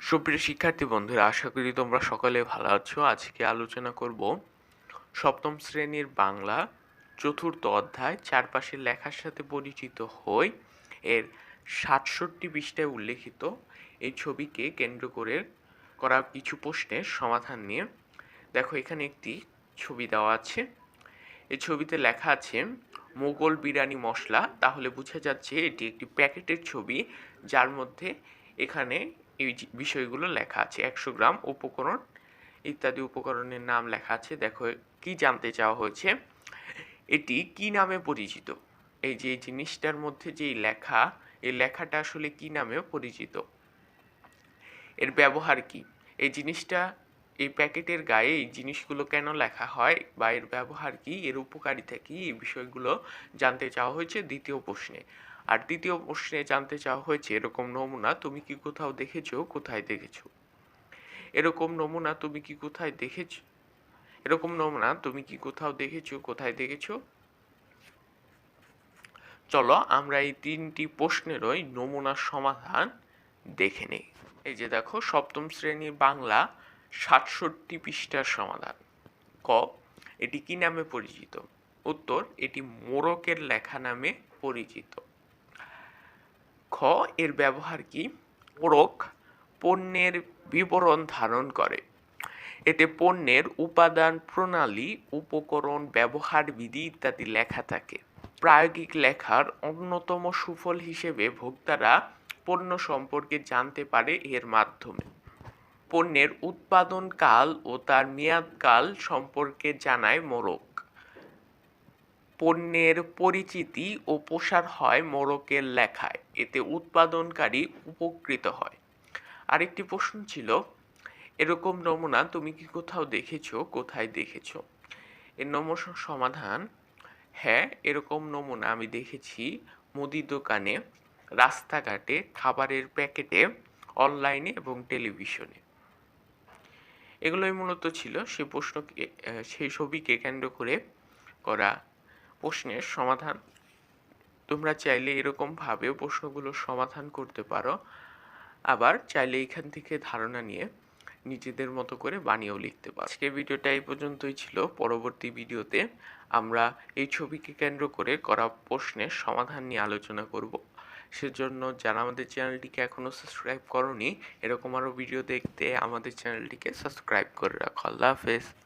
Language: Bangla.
সুপ্রিয় শিক্ষার্থী বন্ধুরা, আশা করি তোমরা সকলে ভালো আছো। আজকে আলোচনা করব সপ্তম শ্রেণির বাংলা চতুর্থ অধ্যায়। চারপাশের লেখার সাথে পরিচিত হই। এর সাতষট্টি পৃষ্ঠায় উল্লেখিত এই ছবিকে কেন্দ্র করে করা কিছু প্রশ্নের সমাধান নিয়ে। দেখো, এখানে একটি ছবি দেওয়া আছে। এই ছবিতে লেখা আছে মোগল বিরিয়ানি মশলা। তাহলে বোঝা যাচ্ছে এটি একটি প্যাকেটের ছবি, যার মধ্যে এখানে এই বিষয়গুলো লেখা আছে, একশো গ্রাম উপকরণ ইত্যাদি উপকরণের নাম লেখা আছে। দেখো, কি জানতে চাওয়া হয়েছে? এটি কি নামে পরিচিত? এই যে জিনিসটার মধ্যে যে লেখা, এই লেখাটা আসলে কি নামে পরিচিত? এর ব্যবহার কি? এই জিনিসটা, এই প্যাকেটের গায়ে এই জিনিসগুলো কেন লেখা হয় বা এর ব্যবহার কি, এর উপকারিতা কি, এই বিষয়গুলো জানতে চাওয়া হয়েছে দ্বিতীয় প্রশ্নে। আর দ্বিতীয় প্রশ্নে জানতে চাওয়া হয়েছে, এরকম নমুনা তুমি কি কোথাও দেখেছ, কোথায় দেখেছ? এরকম নমুনা তুমি কি কোথায় দেখেছ? এরকম নমুনা তুমি কি কোথাও দেখেছ, কোথায় দেখেছ? চলো আমরা এই তিনটি প্রশ্নেরই নমুনার সমাধান দেখে নেই। এই যে দেখো, সপ্তম শ্রেণির বাংলা সাতষট্টি পৃষ্ঠার সমাধান। ক, এটি কি নামে পরিচিত? উত্তর, এটি মোরকের লেখা নামে পরিচিত। খ, এর ব্যবহার কি? মোড়ক পণ্যের বিবরণ ধারণ করে। এতে পণ্যের উপাদান প্রণালী, উপকরণ ব্যবহার বিধি ইত্যাদি লেখা থাকে। প্রায়োগিক লেখার অন্যতম সুফল হিসেবে ভোক্তারা পণ্য সম্পর্কে জানতে পারে এর মাধ্যমে। পণ্যের উৎপাদনকাল ও তার মেয়াদকাল সম্পর্কে জানায় মোড়ক পণ্যের পরিচিতি ও প্রসার হয় মোড়কের লেখায়। এতে উৎপাদনকারী উপকৃত হয়। আরেকটি প্রশ্ন ছিল, এরকম নমুনা তুমি কি কোথাও দেখেছ, কোথায় দেখেছ? এর নমুনা সমাধান হ্যাঁ এরকম নমুনা আমি দেখেছি মুদি দোকানে, রাস্তাঘাটে, খাবারের প্যাকেটে, অনলাইনে এবং টেলিভিশনে। এগুলোই মূলত ছিল সে প্রশ্নকে সেই ছবিকে কেন্দ্র করে করা প্রশ্নের সমাধান। তোমরা চাইলে এরকমভাবেও প্রশ্নগুলোর সমাধান করতে পারো। আবার চাইলে এখান থেকে ধারণা নিয়ে নিজেদের মতো করে বানিয়েও লিখতে পারো। আজকের ভিডিওটা এই পর্যন্তই ছিল। পরবর্তী ভিডিওতে আমরা এই ছবিকে কেন্দ্র করে করা প্রশ্নের সমাধান নিয়ে আলোচনা করব। সেজন্য যারা আমাদের চ্যানেলটিকে এখনও সাবস্ক্রাইব করনি, এরকম আরও ভিডিও দেখতে আমাদের চ্যানেলটিকে সাবস্ক্রাইব করে রাখো। আল্লাহ হাফেজ।